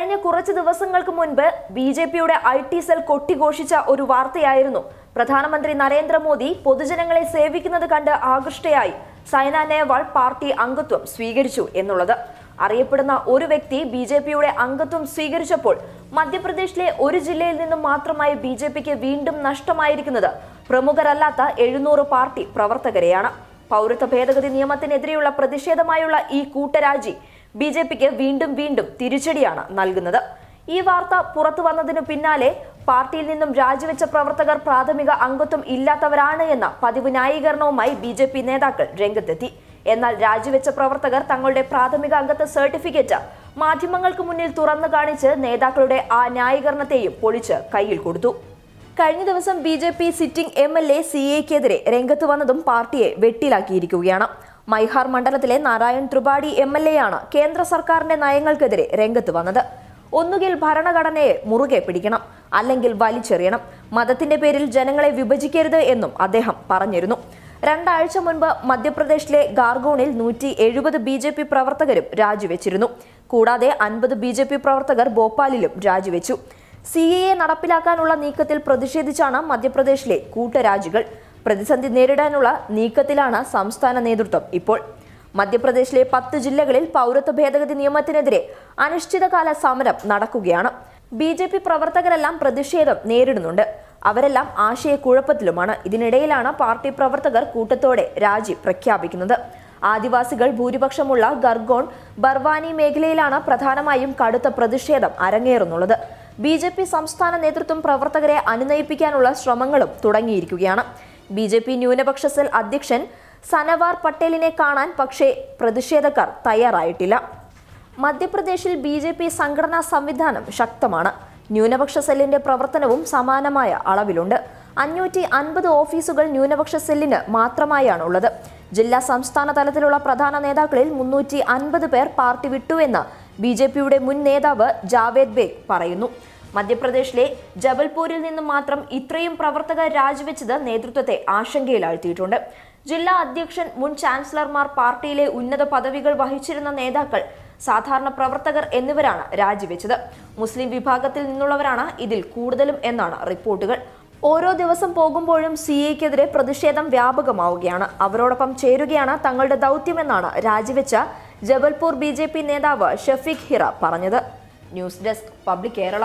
കഴിഞ്ഞ കുറച്ച് ദിവസങ്ങൾക്ക് മുൻപ് ബി ജെ പിയുടെ ഐ ടി സെൽ കൊട്ടിഘോഷിച്ച ഒരു വാർത്തയായിരുന്നു. പ്രധാനമന്ത്രി നരേന്ദ്രമോദി പൊതുജനങ്ങളെ സേവിക്കുന്നത് കണ്ട് ആകൃഷ്ടയായി. സൈന നേവാൾ പാർട്ടി അംഗത്വം സ്വീകരിച്ചു എന്നുള്ളത്. അറിയപ്പെടുന്ന ഒരു വ്യക്തി ബി ജെ പിയുടെ അംഗത്വം സ്വീകരിച്ചപ്പോൾ മധ്യപ്രദേശിലെ ഒരു ജില്ലയിൽ നിന്നും മാത്രമായി ബി ജെ പിക്ക് വീണ്ടും നഷ്ടമായിരിക്കുന്നത് പ്രമുഖരല്ലാത്ത എഴുന്നൂറ് പാർട്ടി പ്രവർത്തകരെയാണ്. പൗരത്വ ഭേദഗതി നിയമത്തിനെതിരെയുള്ള പ്രതിഷേധമായുള്ള ഈ കൂട്ടരാജി ബി ജെ പിക്ക് വീണ്ടും വീണ്ടും തിരിച്ചടിയാണ് നൽകുന്നത്. ഈ വാർത്ത പുറത്തു വന്നതിനു പിന്നാലെ പാർട്ടിയിൽ നിന്നും രാജിവെച്ച പ്രവർത്തകർ പ്രാഥമിക അംഗത്വം ഇല്ലാത്തവരാണ് എന്ന പതിവ് ന്യായീകരണവുമായി ബി ജെ പി നേതാക്കൾ രംഗത്തെത്തി. എന്നാൽ രാജിവെച്ച പ്രവർത്തകർ തങ്ങളുടെ പ്രാഥമിക അംഗത്വ സർട്ടിഫിക്കറ്റ് മാധ്യമങ്ങൾക്ക് മുന്നിൽ തുറന്നു കാണിച്ച് നേതാക്കളുടെ ആ ന്യായീകരണത്തെയും പൊളിച്ച് കയ്യിൽ കൊടുത്തു. കഴിഞ്ഞ ദിവസം B J P sitting M L A C എക്കെതിരെ രംഗത്ത് വന്നതും പാർട്ടിയെ വെട്ടിലാക്കിയിരിക്കുകയാണ്. മൈഹാർ മണ്ഡലത്തിലെ Narayan Tripathi M L A ആണ് കേന്ദ്ര സർക്കാരിന്റെ നയങ്ങൾക്കെതിരെ രംഗത്ത് വന്നത്. ഒന്നുകിൽ ഭരണഘടനയെ മുറുകെ പിടിക്കണം അല്ലെങ്കിൽ വലിച്ചെറിയണം. മതത്തിന്റെ പേരിൽ ജനങ്ങളെ വിഭജിക്കരുത് എന്നും അദ്ദേഹം പറഞ്ഞിരുന്നു. രണ്ടാഴ്ച മുൻപ് മധ്യപ്രദേശിലെ ഗാർഗോണിൽ നൂറ്റി എഴുപത് ബി ജെ പി പ്രവർത്തകരും രാജിവെച്ചിരുന്നു. കൂടാതെ അൻപത് ബി ജെ പി പ്രവർത്തകർ ഭോപ്പാലിലും രാജിവെച്ചു. സി എ നടപ്പിലാക്കാനുള്ള നീക്കത്തിൽ പ്രതിഷേധിച്ചാണ് മധ്യപ്രദേശിലെ കൂട്ടരാജികൾ. പ്രതിസന്ധി നേരിടാനുള്ള നീക്കത്തിലാണ് സംസ്ഥാന നേതൃത്വം. ഇപ്പോൾ മധ്യപ്രദേശിലെ പത്ത് ജില്ലകളിൽ പൗരത്വ ഭേദഗതി നിയമത്തിനെതിരെ അനിശ്ചിതകാല സമരം നടക്കുകയാണ്. ബി ജെ പി പ്രവർത്തകരെല്ലാം പ്രതിഷേധം നേരിടുന്നുണ്ട്. അവരെല്ലാം ആശയക്കുഴപ്പത്തിലുമാണ്. ഇതിനിടയിലാണ് പാർട്ടി പ്രവർത്തകർ കൂട്ടത്തോടെ രാജി പ്രഖ്യാപിക്കുന്നത്. ആദിവാസികൾ ഭൂരിപക്ഷമുള്ള ഗർഗോൺ ബർവാനി മേഖലയിലാണ് പ്രധാനമായും കടുത്ത പ്രതിഷേധം അരങ്ങേറുന്നുള്ളത്. ബി ജെ പി സംസ്ഥാന നേതൃത്വം പ്രവർത്തകരെ അനുനയിപ്പിക്കാനുള്ള ശ്രമങ്ങളും തുടങ്ങിയിരിക്കുകയാണ്. ബി ജെ പി ന്യൂനപക്ഷ സെൽ അധ്യക്ഷൻ സനവാർ പട്ടേലിനെ കാണാൻ പക്ഷേ പ്രതിഷേധക്കാർ തയ്യാറായിട്ടില്ല. മധ്യപ്രദേശിൽ ബി ജെ പി സംഘടനാ സംവിധാനം ശക്തമാണ്. ന്യൂനപക്ഷ സെല്ലിന്റെ പ്രവർത്തനവും സമാനമായ അളവിലുണ്ട്. അഞ്ഞൂറ്റി അൻപത് ഓഫീസുകൾ ന്യൂനപക്ഷ സെല്ലിന് മാത്രമായാണ് ഉള്ളത് ജില്ലാ സംസ്ഥാന തലത്തിലുള്ള പ്രധാന നേതാക്കളിൽ മുന്നൂറ്റി അൻപത് പേർ പാർട്ടി വിട്ടുവെന്ന് ബി ജെ പിയുടെ മുൻ നേതാവ് ജാവേദ് ബേഗ് പറയുന്നു. മധ്യപ്രദേശിലെ ജബൽപൂരിൽ നിന്നും മാത്രം ഇത്രയും പ്രവർത്തകർ രാജിവെച്ചത് നേതൃത്വത്തെ ആശങ്കയിലാഴ്ത്തിയിട്ടുണ്ട്. ജില്ലാ അധ്യക്ഷൻ മുൻ ചാൻസലർമാർ പാർട്ടിയിലെ ഉന്നത പദവികൾ വഹിച്ചിരുന്ന നേതാക്കൾ സാധാരണ പ്രവർത്തകർ എന്നിവരാണ് രാജിവെച്ചത്. മുസ്ലിം വിഭാഗത്തിൽ നിന്നുള്ളവരാണ് ഇതിൽ കൂടുതലും എന്നാണ് റിപ്പോർട്ടുകൾ. ഓരോ ദിവസം പോകുമ്പോഴും സി എക്കെതിരെ പ്രതിഷേധം വ്യാപകമാവുകയാണ്. അവരോടൊപ്പം ചേരുകയാണ് തങ്ങളുടെ ദൗത്യമെന്നാണ് രാജിവെച്ച ജബൽപൂർ ബി നേതാവ് ഷഫീഖ് ഹിറ പറഞ്ഞത്. News desk public Kerala.